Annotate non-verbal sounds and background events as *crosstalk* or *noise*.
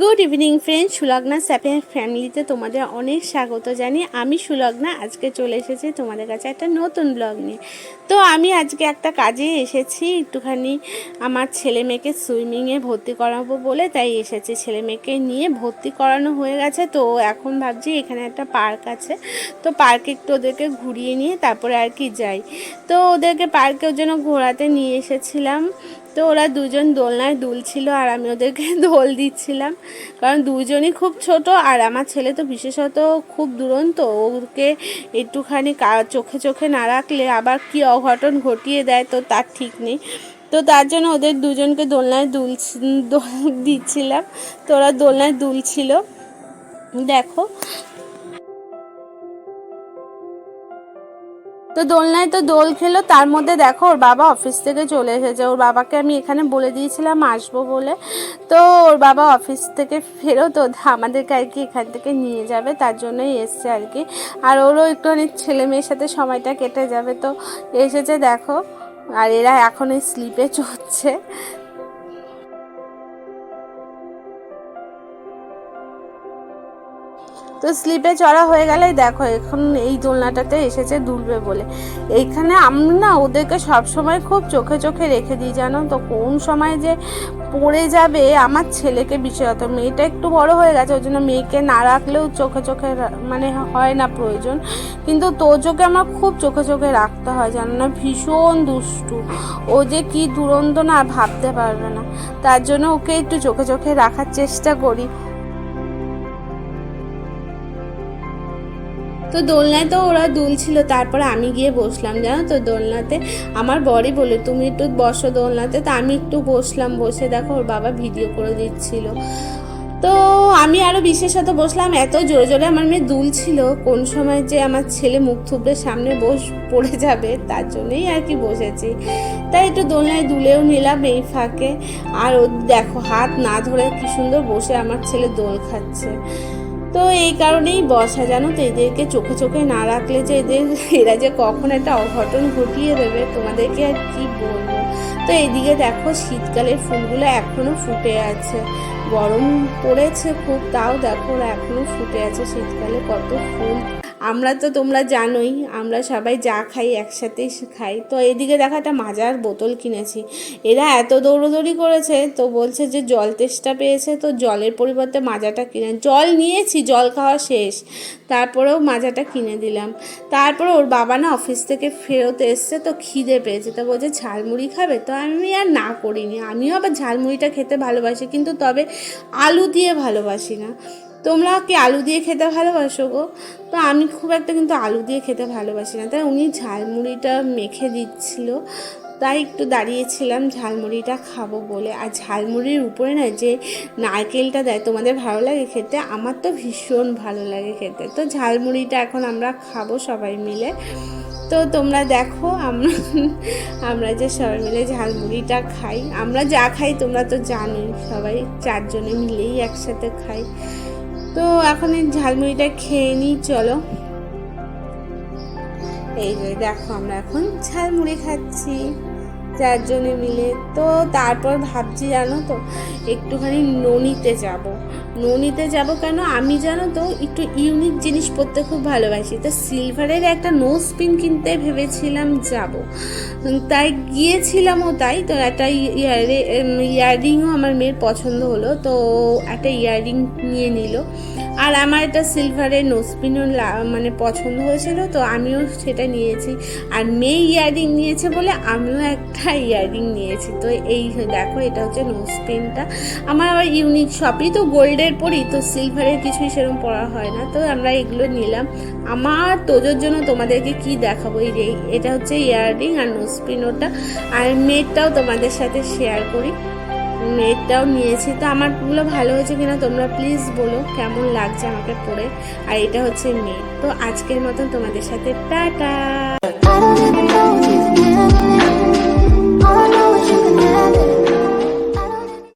Good evening friend, Sulagna স্যাপের ফ্যামিলিতে তোমাদের অনেক স্বাগত জানি আমি সুলগ্না, আজকে চলে এসেছি তোমাদের কাছে একটা নতুন ব্লগ নিয়ে। তো আমি আজকে একটা কাজে এসেছি, একটুখানি আমার ছেলে মেয়েকে সুইমিংয়ে ভর্তি করাবো বলে, তাই এসেছি ছেলে মেয়েকে নিয়ে ভর্তি করানো হয়ে গেছে। তো এখন ভাবছি এখানে একটা পার্ক আছে, তো পার্কে একটু ওদেরকে ঘুরিয়ে নিয়ে তারপরে আর কি যাই। তো ওদেরকে পার্কের জন্য ঘোরাতে নিয়ে এসেছিলাম তো ওরা দুজন দোলনায় দুলছিল আর আমি ওদেরকে *laughs* দোল দিচ্ছিলাম। কারণ দুজনই খুব ছোট আর আমার ছেলে তো বিশেষত খুব দুরন্ত। ওকে একটুখানি চোখে চোখে না রাখলে আবার কি অঘটন ঘটিয়ে দেয় তো তার ঠিক নেই। তো তার জন্য ওদের দুজনকে দোলনায় দুল, দোল দিচ্ছিলাম। তো ওরা দোলনায় দুলছিল। দেখো তো দোলনায় তো দোল খেলো, তার মধ্যে দেখো ওর বাবা অফিস থেকে চলে এসেছে। ওর বাবাকে আমি এখানে বলে দিয়েছিলাম আসব বলে। তো ওর বাবা অফিস থেকে ফেরো তো আমাদেরকে আর কি এখান থেকে নিয়ে যাবে, তার জন্যই এসছে আর কি। আর ওরও একটু অনেক ছেলে মেয়ের সাথে সময়টা কেটে যাবে। তো এসেছে দেখো, আর এরা এখন এই স্লিপে চড়ছে। তো স্লিপে চড়া হয়ে গেলে দেখো, এখন এই দোলনাটাতে এসেছে দুলবে বলে। এইখানে আমি না ওদেরকে সবসময় খুব চোখে চোখে রেখে দিই, জানো তো? কোন সময় যে পড়ে যাবে আমার ছেলেকে বিশেষত। মেয়েটা একটু বড় হয়ে গেছে, ওই জন্য মেয়েকে না রাখলেও চোখে চোখে মানে হয় না প্রয়োজন। কিন্তু তোজোকে আমার খুব চোখে চোখে রাখতে হয়, জানো না? ভীষণ দুষ্টু। ও যে কি দুরন্ত না ভাবতে পারবে না। তার জন্য ওকে একটু চোখে চোখে রাখার চেষ্টা করি। তো দোলনায় তো ওরা দুলছিল তারপরে আমি গিয়ে বসলাম, জানো তো দোলনাতে। আমার বরই বলে তুমি একটু বসো দোলনাতে। তো আমি একটু বসলাম, বসে দেখো ওর বাবা ভিডিও করে দিচ্ছিল। তো আমি আরও বিশেষত বসলাম, এত জোরে জোরে আমার মেয়ে দুলছিল কোন সময় যে আমার ছেলে মুখ থুবড়ে সামনে বস, পড়ে যাবে, তার জন্যই আর কি বসেছি। তাই একটু দোলনায় দুলেও নিলাম এই ফাঁকে। আর ও দেখো, হাত না ধরে কি সুন্দর বসে আমার ছেলে দোল খাচ্ছে। তো এই কারণেই বসা জানো তো এদেরকে চোখে চোখে না রাখলে যে এদের, এরা যে কখন একটা অঘটন ঘটিয়ে দেবে, তোমাদেরকে আর কি বলব? তো এইদিকে দেখো শীতকালের ফুলগুলো এখনও ফুটে আছে। গরম পড়েছে খুব, তাও দেখো এখনও এখনও ফুটে আছে শীতকালে কত ফুল। আমরা তো তোমরা জানোই, আমরা সবাই যা খাই একসাথেই খাই। তো এদিকে দেখো একটা মাজার বোতল কিনেছি। এরা এত দৌড়োদৌড়ি করেছে, তো বলছে যে জল তেষ্টা পেয়েছে, তো জলের পরিবর্তে মাজাটা কিনে, জল নিয়েছি, জল খাওয়া শেষ। তারপরেও মাজাটা কিনে দিলাম। তারপরে ওর বাবা না অফিস থেকে ফেরত এসছে, তো খিদে পেয়েছে। তো বলছে, ঝালমুড়ি খাবে? তো আমি আর না করিনি। আমিও আবার ঝালমুড়িটা খেতে ভালোবাসি, কিন্তু তবে আলু দিয়ে ভালোবাসি না। তোমরা কি আলু দিয়ে খেতে ভালোবাসো গো? তো আমি খুব একটা কিন্তু আলু দিয়ে খেতে ভালোবাসি না। তাই উনি ঝালমুড়িটা মেখে দিচ্ছিল। তাই একটু দাঁড়িয়েছিলাম, ঝালমুড়িটা খাব বলে। আর ঝালমুড়ির উপরে না যে নারকেলটা দেয়, তোমাদের ভালো লাগে খেতে? আমার তো ভীষণ ভালো লাগে খেতে। তো ঝালমুড়িটা এখন আমরা খাব সবাই মিলে। তো তোমরা দেখো, আমরা আমরা যে সবাই মিলে ঝালমুড়িটা খাই। আমরা যা খাই তোমরা তো জানোই, সবাই চারজনে মিলেই একসাথে খাই। তো এখন এই ঝালমুড়িটা খেয়ে নিই চলো। এই যে দেখো আমরা এখন ঝালমুড়ি খাচ্ছি। চারজনে মিলে। তো তারপর ভাবছি জানো তো, একটুখানি ননিতে যাব। ননিতে যাব কেন? আমি জানো তো একটু ইউনিক জিনিস পরতে খুব ভালোবাসি। তো সিলভারের একটা নোজ পিন কিনতে ভেবেছিলাম যাব। তাই গিয়েছিলামও তাই। তো একটা ইয়ারে ইয়াররিংও আমার মেয়ের পছন্দ হলো। তো একটা ইয়াররিং নিয়ে নিল। আর আমার একটা সিলভারের নোজপিনও মানে পছন্দ হয়েছিল। তো আমিও সেটা নিয়েছি। আর মেয়ে ইয়াররিং নিয়েছে বলে আমিও একটা ইয়াররিং নিয়েছি। তো এই দেখো, এটা হচ্ছে নোজপিনটা আমার আবার ইউনিক সবই তো গোল্ডের পরি তো সিলভারের কিছুই সেরকম পরা হয় না। তো আমরা এগুলো নিলাম। আমার তোজোর জন্য তোমাদেরকে কি দেখাবো? এই যে, এটা হচ্ছে ইয়াররিং আর নোজপিন ওটা। আর মেয়েরটাও তোমাদের সাথে শেয়ার করি। মেয়েরটাও নিয়েছি। তো আমারগুলো ভালো হয়েছে কিনা তোমরা প্লিজ বলো, কেমন লাগছে আমাকে পরে আর এটা হচ্ছে মেয়ে। তো আজকের মতন তোমাদের সাথে টাটা।